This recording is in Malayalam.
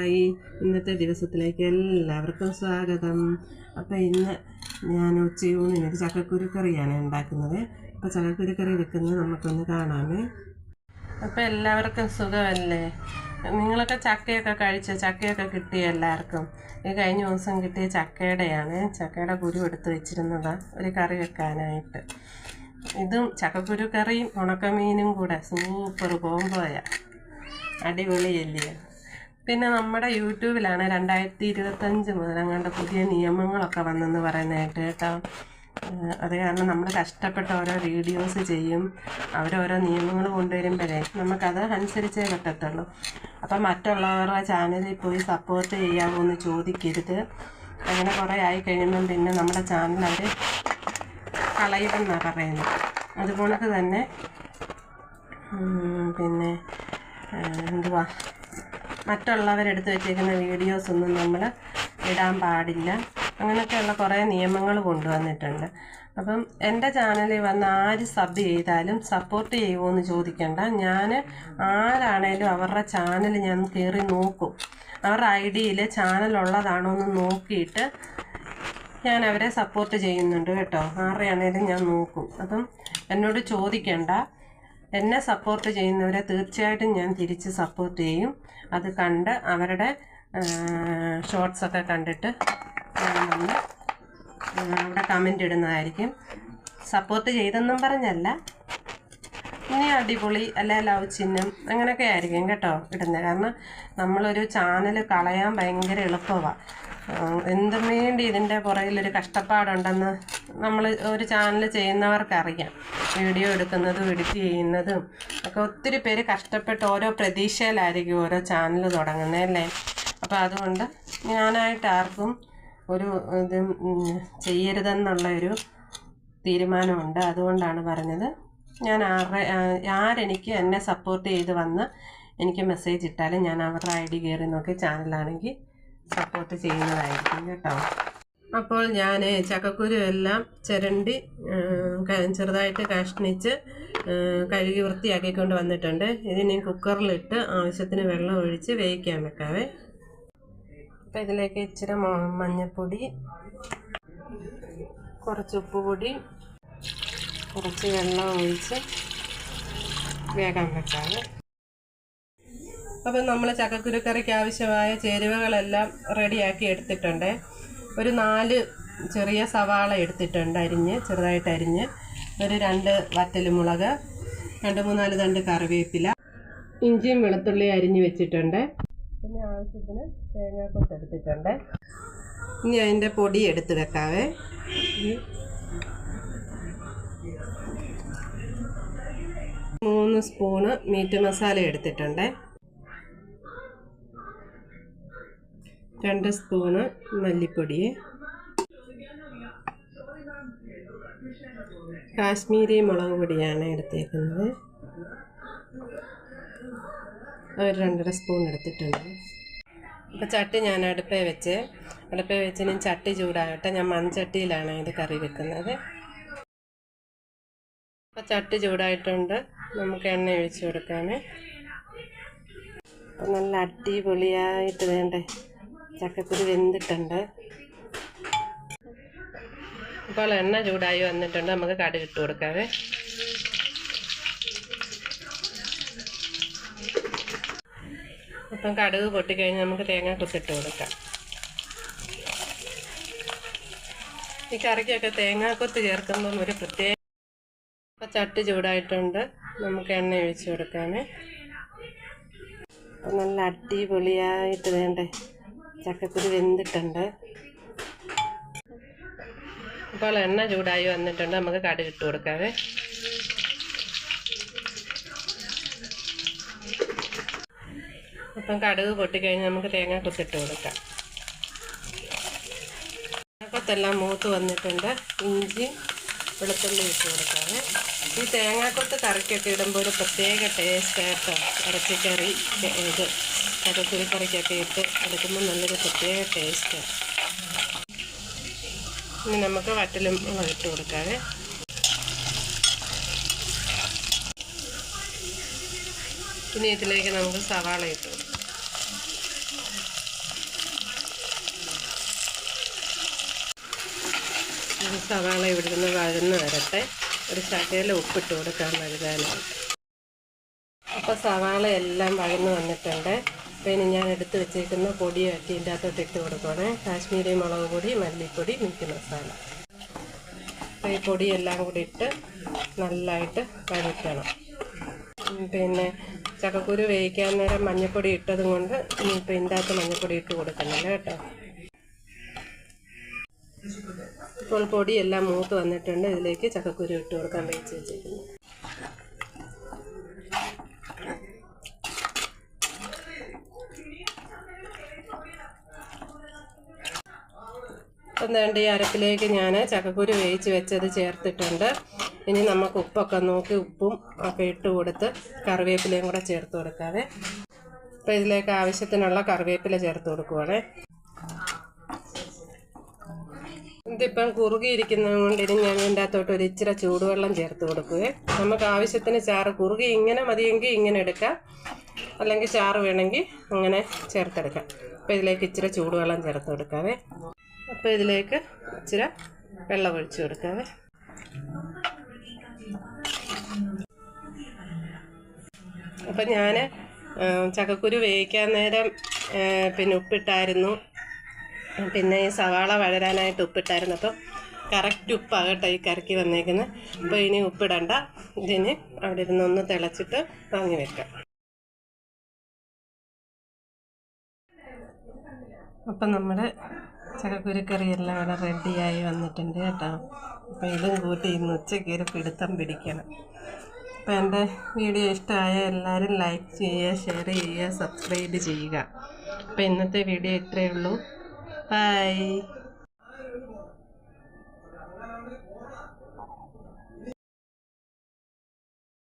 ഹായ്. ഇന്നത്തെ ദിവസത്തിലേക്ക് എല്ലാവർക്കും സ്വാഗതം. അപ്പോൾ ഇന്ന് ഞാൻ ഉച്ചയൂണിന് ഒരു ചക്കക്കുരു കറിയാണ് ഉണ്ടാക്കുന്നത്. അപ്പോൾ ചക്കക്കുരു കറി വെക്കുന്നത് നമുക്കൊന്ന് കാണാമേ. അപ്പോൾ എല്ലാവർക്കും സുഖമല്ലേ? നിങ്ങളൊക്കെ ചക്കയൊക്കെ കഴിച്ച്? ചക്കയൊക്കെ കിട്ടിയ എല്ലാവർക്കും? ഈ കഴിഞ്ഞ ദിവസം കിട്ടിയ ചക്കയുടെയാണ്. ചക്കയുടെ കുരു എടുത്ത് വെച്ചിരുന്നതാണ് ഒരു കറി വെക്കാനായിട്ട്. ഇതും ചക്കക്കുരു കറിയും ഉണക്കമീനും കൂടെ. സൂപ്പർ കോംബോയാ. അടിപൊളിയല്ലേ? പിന്നെ നമ്മുടെ യൂട്യൂബിലാണ് രണ്ടായിരത്തി ഇരുപത്തഞ്ച് മുതൽ അങ്ങോട്ട് പുതിയ നിയമങ്ങളൊക്കെ വന്നെന്ന് പറയുന്നതായിട്ട് കേട്ടോ. അത് കാരണം നമ്മൾ കഷ്ടപ്പെട്ട് ഓരോ വീഡിയോസ് ചെയ്യും അവരോരോ നിയമങ്ങൾ കൊണ്ടുവരുമ്പോഴേ നമുക്കത് അനുസരിച്ചേ പറ്റത്തുള്ളൂ. അപ്പം മറ്റുള്ളവരുടെ ചാനലിൽ പോയി സപ്പോർട്ട് ചെയ്യാമോ എന്ന് ചോദിക്കരുത്. അങ്ങനെ കുറേ ആയി കഴിയുമ്പം പിന്നെ നമ്മുടെ ചാനൽ അവർ കളയുമെന്നാണ് പറയുന്നത് അതുപോലെ തന്നെ. പിന്നെ എന്തുവാ? മറ്റുള്ളവരെടുത്ത് വെച്ചേക്കുന്ന വീഡിയോസൊന്നും നമ്മൾ ഇടാൻ പാടില്ല. അങ്ങനെയൊക്കെയുള്ള കുറേ നിയമങ്ങൾ കൊണ്ടുവന്നിട്ടുണ്ട്. അപ്പം എന്റെ ചാനലിൽ വന്ന് ആര് സബ് ചെയ്താലും സപ്പോർട്ട് ചെയ്യുമോ എന്ന് ചോദിക്കണ്ട. ഞാൻ ആരാണേലും അവരുടെ ചാനൽ ഞാൻ കയറി നോക്കും. അവരുടെ ഐ ഡിയിൽ ചാനൽ ഉള്ളതാണോ എന്ന് നോക്കിയിട്ട് ഞാൻ അവരെ സപ്പോർട്ട് ചെയ്യുന്നുണ്ട് കേട്ടോ. ആരുടെയാണേലും ഞാൻ നോക്കും. അപ്പം എന്നോട് ചോദിക്കണ്ട. എന്നെ സപ്പോർട്ട് ചെയ്യുന്നവരെ തീർച്ചയായിട്ടും ഞാൻ തിരിച്ച് സപ്പോർട്ട് ചെയ്യും. അത് കണ്ട് അവരുടെ ഷോർട്സൊക്കെ കണ്ടിട്ട് അവിടെ കമന്റ് ഇടുന്നതായിരിക്കും. സപ്പോർട്ട് ചെയ്തെന്നും പറഞ്ഞല്ല. ഇനി അടിപൊളി അല്ലെ ലവ് ചിഹ്നം അങ്ങനെയൊക്കെ ആയിരിക്കും കേട്ടോ ഇടുന്നത്. കാരണം നമ്മളൊരു ചാനൽ കളയാൻ ഭയങ്കര എളുപ്പമാണ് എന്തും വേണ്ടി ഇതിന്റെ പുറകിലൊരു കഷ്ടപ്പാടുണ്ടെന്ന് നമ്മൾ ഒരു ചാനൽ ചെയ്യുന്നവർക്കറിയാം. വീഡിയോ എടുക്കുന്നതും എഡിറ്റ് ചെയ്യുന്നതും ഒക്കെ ഒത്തിരി പേര് കഷ്ടപ്പെട്ട് ഓരോ പ്രതീക്ഷയിലായിരിക്കും ഓരോ ചാനൽ തുടങ്ങുന്നത് അല്ലേ? അപ്പോൾ അതുകൊണ്ട് ഞാനായിട്ട് ആർക്കും ഒരു ഇത് ചെയ്യരുതെന്നുള്ള ഒരു തീരുമാനമുണ്ട്. അതുകൊണ്ടാണ് പറഞ്ഞത്. ഞാൻ ആരുടെ ആരെനിക്ക് എന്നെ സപ്പോർട്ട് ചെയ്ത് വന്ന് എനിക്ക് മെസ്സേജ് ഇട്ടാലും ഞാൻ അവരുടെ ഐ ഡി കയറി നോക്കി ചാനലാണെങ്കിൽ സപ്പോർട്ട് ചെയ്യുന്നതായിരിക്കും കേട്ടോ. അപ്പോൾ ഞാൻ ചക്കക്കുരു എല്ലാം ചിരണ്ടി ചെറുതായിട്ട് കഷ്ണിച്ച് കഴുകി വൃത്തിയാക്കിക്കൊണ്ട് വന്നിട്ടുണ്ട്. ഇതിനി കുക്കറിലിട്ട് ആവശ്യത്തിന് വെള്ളം ഒഴിച്ച് വേവിക്കാൻ വെക്കാവേ. അപ്പോൾ ഇതിലേക്ക് ഇച്ചിരി മഞ്ഞൾപ്പൊടി കുറച്ച് ഉപ്പുപൊടി കുറച്ച് വെള്ളം ഒഴിച്ച് വേകാൻ വെക്കാതെ അപ്പം നമ്മൾ ചക്കക്കുരുക്കറിക്ക് ആവശ്യമായ ചേരുവകളെല്ലാം റെഡിയാക്കി എടുത്തിട്ടുണ്ട്. ഒരു നാല് ചെറിയ സവാള എടുത്തിട്ടുണ്ട് അരിഞ്ഞ് ചെറുതായിട്ട് അരിഞ്ഞ്. ഒരു രണ്ട് വറ്റലുമുളക് രണ്ട് മൂന്നാൽ തണ്ട് കറിവേപ്പില ഇഞ്ചിയും വെളുത്തുള്ളിയും അരിഞ്ഞ് വെച്ചിട്ടുണ്ട്. പിന്നെ ആവശ്യത്തിന് തേങ്ങാക്കൊത്ത് എടുത്തിട്ടുണ്ട്. ഇനി അതിന്റെ പൊടി എടുത്ത് വെക്കാവേ. മൂന്ന് സ്പൂണ് മീറ്റ് മസാല എടുത്തിട്ടുണ്ട്. രണ്ട് സ്പൂണ് മല്ലിപ്പൊടി. കാശ്മീരി മുളക് പൊടിയാണ് എടുത്തേക്കുന്നത്. ഒരു രണ്ടര സ്പൂൺ എടുത്തിട്ടുണ്ട്. അപ്പോൾ ചട്ടി ഞാൻ അടുപ്പേ വെച്ച് അടുപ്പേ വെച്ച് ഞാൻ ചട്ടി ചൂടാകട്ടെ ഞാൻ മൺചട്ടിയിലാണ് ഇത് കറി വെക്കുന്നത്. അപ്പോൾ ചട്ടി ചൂടായിട്ടുണ്ട്. നമുക്ക് എണ്ണ ഒഴിച്ചു കൊടുക്കാമേ. നല്ല അടിപൊളിയായിട്ട് വേണ്ടേ. ചക്കക്കുരു വെന്തിട്ടുണ്ട്. ഇപ്പോൾ എണ്ണ ചൂടായി വന്നിട്ടുണ്ട്. നമുക്ക് കടുക് ഇട്ട് കൊടുക്കാവേ. അപ്പം കടുക് പൊട്ടിക്കഴിഞ്ഞാൽ നമുക്ക് തേങ്ങ കുത്തിട്ട് കൊടുക്കാം. ഈ കറിക്കൊക്കെ തേങ്ങാക്കൊത്ത് ചേർക്കുമ്പം ഒരു പ്രത്യേക ചട്ടി ചൂടായിട്ടുണ്ട്. നമുക്ക് എണ്ണ ഒഴിച്ചു കൊടുക്കാമേ നല്ല അടിപൊളിയായിട്ട് വേണ്ടേ. ചക്കക്കുരു വെന്തിട്ടുണ്ട്. ഇപ്പോൾ എണ്ണ ചൂടായി വന്നിട്ടുണ്ട്. നമുക്ക് കടുക് ഇട്ട് കൊടുക്കാവേ. അപ്പം കടുക് പൊട്ടിക്കഴിഞ്ഞാൽ നമുക്ക് തേങ്ങ കൊത്തിട്ട് കൊടുക്കാം. തേങ്ങാക്കൊത്തെല്ലാം മൂത്ത് വന്നിട്ടുണ്ട്. ഇഞ്ചി വെളുത്തുള്ളി ഇട്ട് കൊടുക്കാം ഈ തേങ്ങാക്കൊത്ത് കറിക്കൊക്കെ ഇടുമ്പോൾ ഒരു പ്രത്യേക ടേസ്റ്റ് കേട്ടോ ഇറച്ചിക്കറി ഇത് ചക്കക്കുരി കറിക്കൊക്കെ ഇട്ട് എടുക്കുമ്പോൾ നല്ലൊരു പ്രത്യേക ടേസ്റ്റ് ഇനി നമുക്ക് മുളക് ഇട്ട് കൊടുക്കാവേ. ഇനി ഇതിലേക്ക് നമുക്ക് സവാള ഇട്ട് സവാള നിന്ന് വഴന്ന് വരട്ടെ. ഒരു ശകല ഉപ്പിട്ട് കൊടുക്കാൻ വഴുകാനായിട്ട് അപ്പോൾ സവാള എല്ലാം വഴന്ന് വന്നിട്ടുണ്ട്. പിന്നെ ഞാൻ എടുത്ത് വെച്ചേക്കുന്ന പൊടിയാക്കി ഇതിന്റെ അകത്തോട്ട് ഇട്ട് കൊടുക്കണേ കാശ്മീരി മുളക് പൊടി മല്ലിപ്പൊടി മീറ്റ് മസാല. അപ്പോൾ ഈ പൊടിയെല്ലാം കൂടി ഇട്ട് നല്ലതായിട്ട് വഴറ്റണം. പിന്നെ ചക്കക്കുരു വേവിക്കാൻ നേരം മഞ്ഞൾപ്പൊടി ഇട്ടതും കൊണ്ട് ഇനിയിപ്പോൾ ഇതിന്റെ അകത്ത് മഞ്ഞൾപ്പൊടി ഇട്ട് കൊടുക്കുന്നില്ല കേട്ടോ. ഇപ്പോൾ പൊടിയെല്ലാം മൂത്ത് വന്നിട്ടുണ്ട്. ഇതിലേക്ക് ചക്കക്കുരു ഇട്ട് കൊടുക്കാൻ വേവിച്ച് വെച്ചിരിക്കുന്നു. അപ്പം വേണ്ട ഈ അരപ്പിലേക്ക് ഞാൻ ചക്കക്കുരു വേവിച്ച് വെച്ചത് ചേർത്തിട്ടുണ്ട്. ഇനി നമുക്ക് ഉപ്പൊക്കെ നോക്കി ഉപ്പും ഒക്കെ ഇട്ട് കൊടുത്ത് കറിവേപ്പിലയും കൂടെ ചേർത്ത് കൊടുക്കാവേ. അപ്പോൾ ഇതിലേക്ക് ആവശ്യത്തിനുള്ള കറിവേപ്പില ചേർത്ത് കൊടുക്കുവാണേ. ഇതിപ്പം കുറുകിയിരിക്കുന്നത് കൊണ്ട് ഇനി ഞാൻ ഇതിന്റെ അകത്തോട്ട് ഒരു ഇച്ചിരി ചൂടുവെള്ളം ചേർത്ത് കൊടുക്കുകയെ. നമുക്ക് ആവശ്യത്തിന് ചാറ് കുറുകി ഇങ്ങനെ മതിയെങ്കിൽ ഇങ്ങനെ എടുക്കാം. അല്ലെങ്കിൽ ചാറ് വേണമെങ്കിൽ അങ്ങനെ ചേർത്തെടുക്കാം. അപ്പോൾ ഇതിലേക്ക് ഇച്ചിരി ചൂടുവെള്ളം ചേർത്ത് കൊടുക്കാവേ. അപ്പോൾ ഇതിലേക്ക് ഇച്ചിരി വെള്ളം ഒഴിച്ച് കൊടുക്കാവേ. അപ്പം ഞാൻ ചക്കക്കുരു വേവിക്കാൻ നേരം പിന്നെ ഉപ്പിട്ടായിരുന്നു. പിന്നെ ഈ സവാള വഴരാനായിട്ട് ഉപ്പിട്ടായിരുന്നു. അപ്പോൾ കറക്റ്റ് ഉപ്പാണ് കേട്ടോ ഈ കറക്കി വന്നേക്കുന്നത് അപ്പോൾ ഇനി ഉപ്പിടണ്ട. ഇതിന് അവിടെ ഇരുന്ന് ഒന്ന് തിളച്ചിട്ട് വാങ്ങി വെക്കാം. അപ്പം നമ്മുടെ ചക്കക്കുരുക്കറി എല്ലാം ഇവിടെ റെഡിയായി വന്നിട്ടുണ്ട് കേട്ടോ. അപ്പോൾ ഇതും കൂട്ടി ഇന്ന് ഉച്ചയ്ക്ക് ഒരു പിടുത്തം പിടിക്കണം. അപ്പോൾ എന്റെ വീഡിയോ ഇഷ്ടമായ എല്ലാവരും ലൈക്ക് ചെയ്യുക ഷെയർ ചെയ്യുക സബ്സ്ക്രൈബ് ചെയ്യുക. അപ്പോൾ ഇന്നത്തെ വീഡിയോ ഇത്രയേ ഉള്ളൂ. Bye.